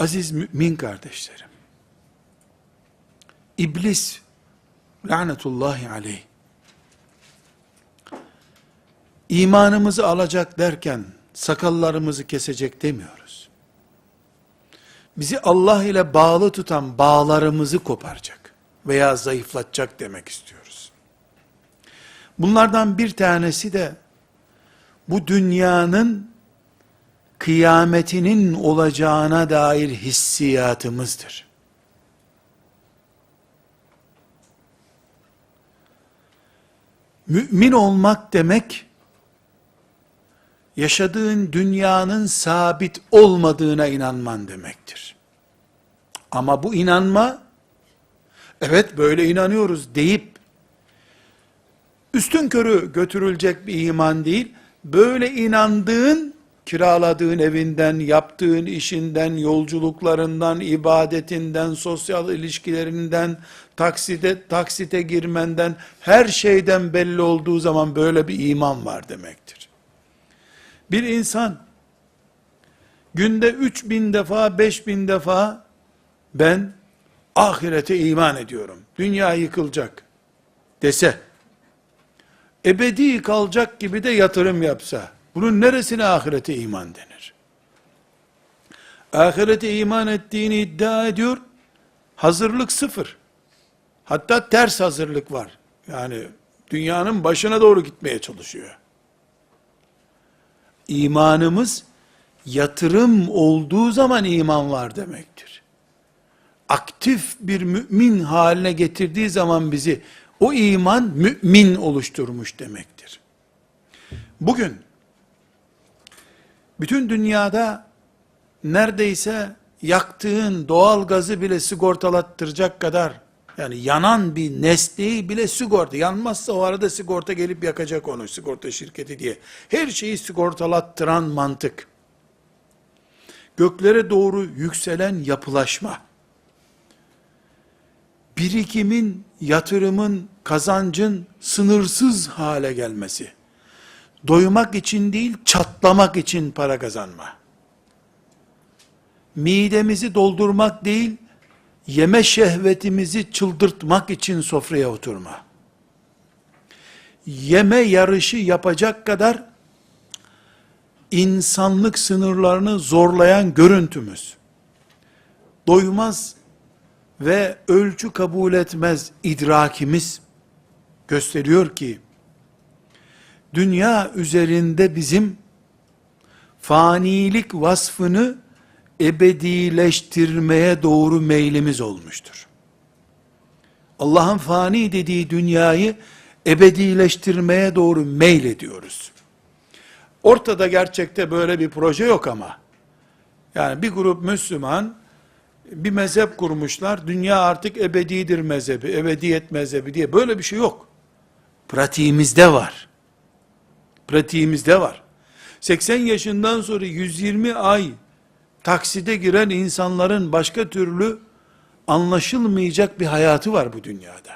Aziz mümin kardeşlerim, İblis, lanetullahi aleyh, imanımızı alacak derken, sakallarımızı kesecek demiyoruz. Bizi Allah ile bağlı tutan bağlarımızı koparacak veya zayıflatacak demek istiyoruz. Bunlardan bir tanesi de, bu dünyanın kıyametinin olacağına dair hissiyatımızdır. Mümin olmak demek, yaşadığın dünyanın sabit olmadığına inanman demektir. Ama bu inanma, evet böyle inanıyoruz deyip, üstün körü götürülecek bir iman değil, böyle inandığın, kiraladığın evinden, yaptığın işinden, yolculuklarından, ibadetinden, sosyal ilişkilerinden, taksite, taksite girmenden, her şeyden belli olduğu zaman böyle bir iman var demektir. Bir insan, günde üç bin defa, beş bin defa, ben ahirete iman ediyorum, dünya yıkılacak dese, ebedi kalacak gibi de yatırım yapsa, bunun neresine ahirete iman denir? Ahirete iman ettiğini iddia ediyor, hazırlık sıfır. Hatta ters hazırlık var. Yani dünyanın başına doğru gitmeye çalışıyor. İmanımız, yatırım olduğu zaman iman var demektir. Aktif bir mümin haline getirdiği zaman bizi, o iman mümin oluşturmuş demektir. Bugün, bütün dünyada neredeyse yaktığın doğal gazı bile sigortalattıracak kadar yani yanan bir nesneyi bile sigorta yanmazsa o arada sigorta gelip yakacak onu sigorta şirketi diye. Her şeyi sigortalattıran mantık. Göklere doğru yükselen yapılaşma. Birikimin, yatırımın, kazancın sınırsız hale gelmesi doymak için değil, çatlamak için para kazanma. Midemizi doldurmak değil, yeme şehvetimizi çıldırtmak için sofraya oturma. Yeme yarışı yapacak kadar insanlık sınırlarını zorlayan görüntümüz. Doymaz ve ölçü kabul etmez idrakimiz gösteriyor ki dünya üzerinde bizim fanilik vasfını ebedileştirmeye doğru meylimiz olmuştur. Allah'ın fani dediği dünyayı ebedileştirmeye doğru meyl ediyoruz. Ortada gerçekte böyle bir proje yok ama. Yani bir grup Müslüman bir mezhep kurmuşlar. Dünya artık ebedidir mezhebi, ebediyet mezhebi diye böyle bir şey yok. Pratiğimizde var pratiğimizde var. 80 yaşından sonra 120 ay takside giren insanların başka türlü anlaşılmayacak bir hayatı var bu dünyada.